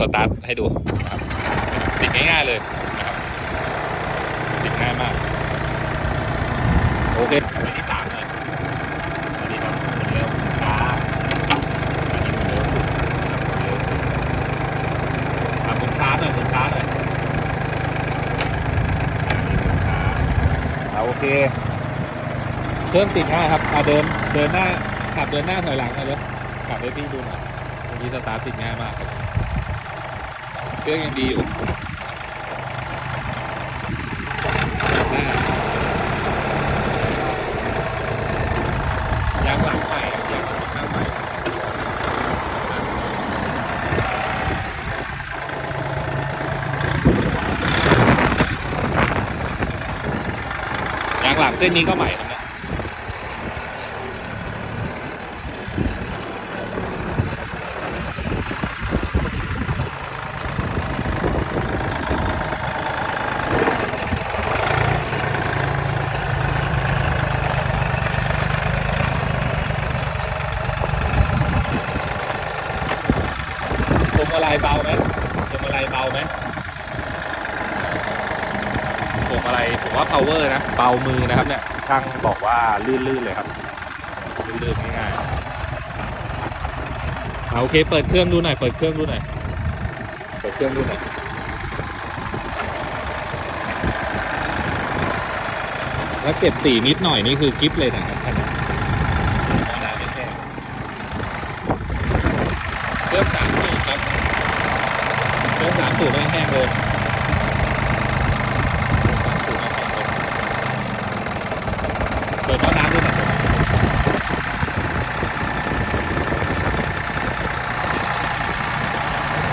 สตาร์ทให้ดูนะครับติดง่ายๆเลยนะครับติดง่ายมาก โอเคไปที่สามเลยสวัสดีครับคนเร็วช้าอันนี้คนเร็วสุดครับคนเร็วสุดทำมุมช้าหน่อยมุมช้าหน่อยอันนี้มุมช้าอ่าโอเคเครื่องติดง่ายครับอ่าเดินเดินหน้าขับเดินหน้าถอยหลังหน่อยเลยขับให้พี่ดูหน่อยตรงนี้สตาร์ทติดง่ายมากครับ เครื่อยังดีอยู่ยางหลังใหม่ยางหลังข้างใหม่ยางหลังเส้นนี้ก็ใหม่นี่ย มาลัยเบาไหมพวงมาลัยเบาไหมพวงมาลัยผมว่า power นะ เบามือนะครับเนี่ยช่างบอกว่าลื่นๆเลยครับ ลื่นๆง่ายๆเอาโอเค เปิดเครื่องดูหน่อย เปิดเครื่องดูหน่อย เปิดเครื่องดูหน่อยแล้วเก็บสีนิดหน่อยนี่คือกิฟเลยนะครับคันนี้ธรรมดาไม่แพงเครื่องสามสูบครับ เครื่องสามสูบไม่แห้งเลยสามสูบไม่แห้งเลยเปิดหม้อน้ำด้วยนะ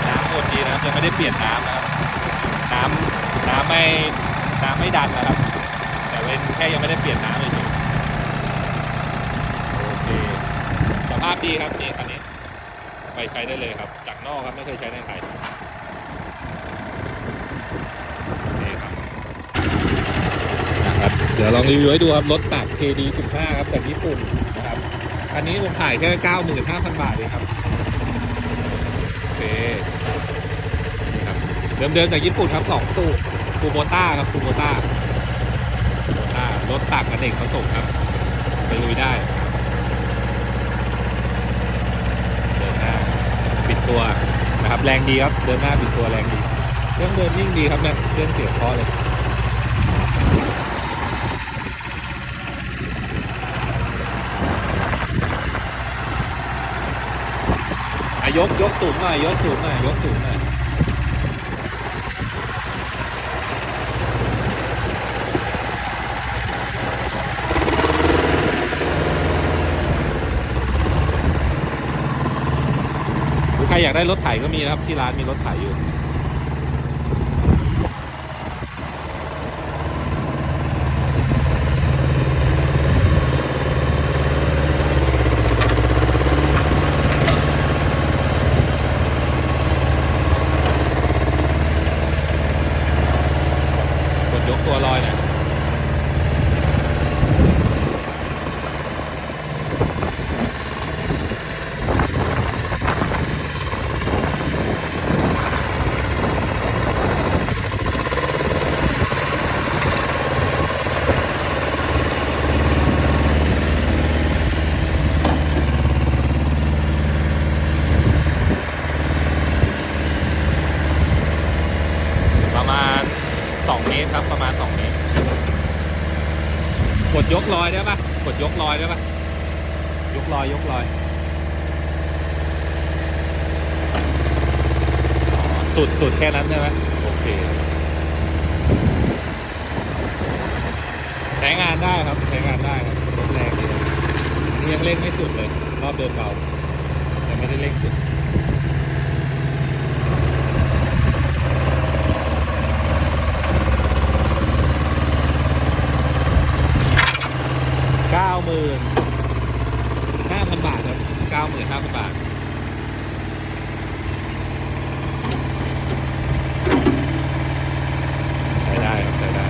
น้ำหมดดีนะยังไม่ได้เปลี่ยนน้ำนะครับน้ำน้ำไม่น้ำไม่ดันนะครับ แต่เป็นแค่ยังไม่ได้เปลี่ยนน้ำเลยโอเคสภาพดีครับนี่คันนี้ไปใช้ได้เลยครับ จากนอกครับไม่เคยใช้ในไทยนี่ครับนะครับ เดี๋ยวลองรีวิวให้ดูครับ รถตัก KD 15ครับจากญี่ปุ่นนะครับ อันนี้ผมขายแค่95,000 บาทเองครับโอเคครับเดิมๆจากญี่ปุ่นครับสองตู้คูโบต้าครับคูโบต้าต้ารถตักอเนกประสงครับ ไปลุยได้เดินหน้าปิดตัวนะครับ แรงดีครับ เดินหน้าปิดตัวแรงดีเครื่องเดินนิ่งดีครับเนี่ยเครื่องเสียงเพราะเลย ยกยกสูงหน่อยยกสูงหน่อยยกสูงหน่อยใครอยากได้รถไถก็มีนะครับที่ร้านมีรถไถอยู่ วลอยเนี่ยประมาณ 2 เมตรครับ ประมาณ 2 เมตร ก ดยกลอยได้ปะกดยกลอยได้ปะยกลอยยกลอยอสุดสุดแค่นั้นใช่ไหมโอเคใช้งานได้ครับใช้งานได้ครับรถแรงดีอันนี้ยังเร่งไม่สุดเลย รอบเดินเบายังไม่ได้เร่งสุด 9,050บาทใช้ได้ครับใช้ได้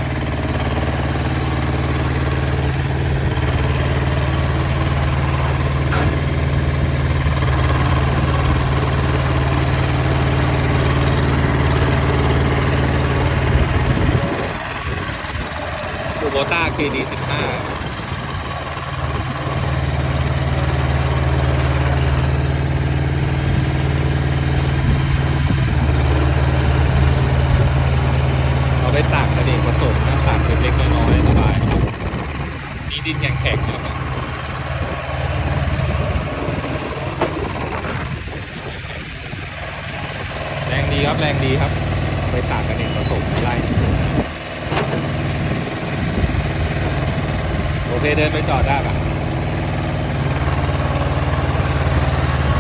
โบต้า KD15 เล็กๆน้อยๆสบายนี่ดินแข็งๆนะครับแรงดีครับแรงดีครับ ไปตากกระเองผสมไล่โอเคเดินไปจอดได้ปะ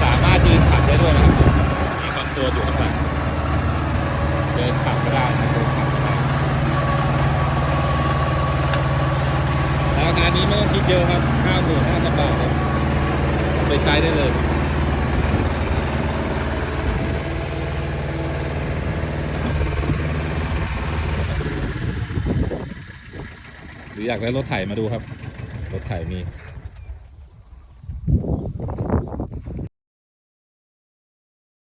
สามารถยืนขับได้ด้วยนะครับมีคอนโซลอยู่ข้างหลังเดินขับก็ได้นะเดินขับก็ได้ราคา นี้ไม่ต้องคิดเยอะครับห้าหมื่นห้าสิบบาทครับไปใช้ได้เลยหรืออยากได้รถไถมาดูครับ รถไถมี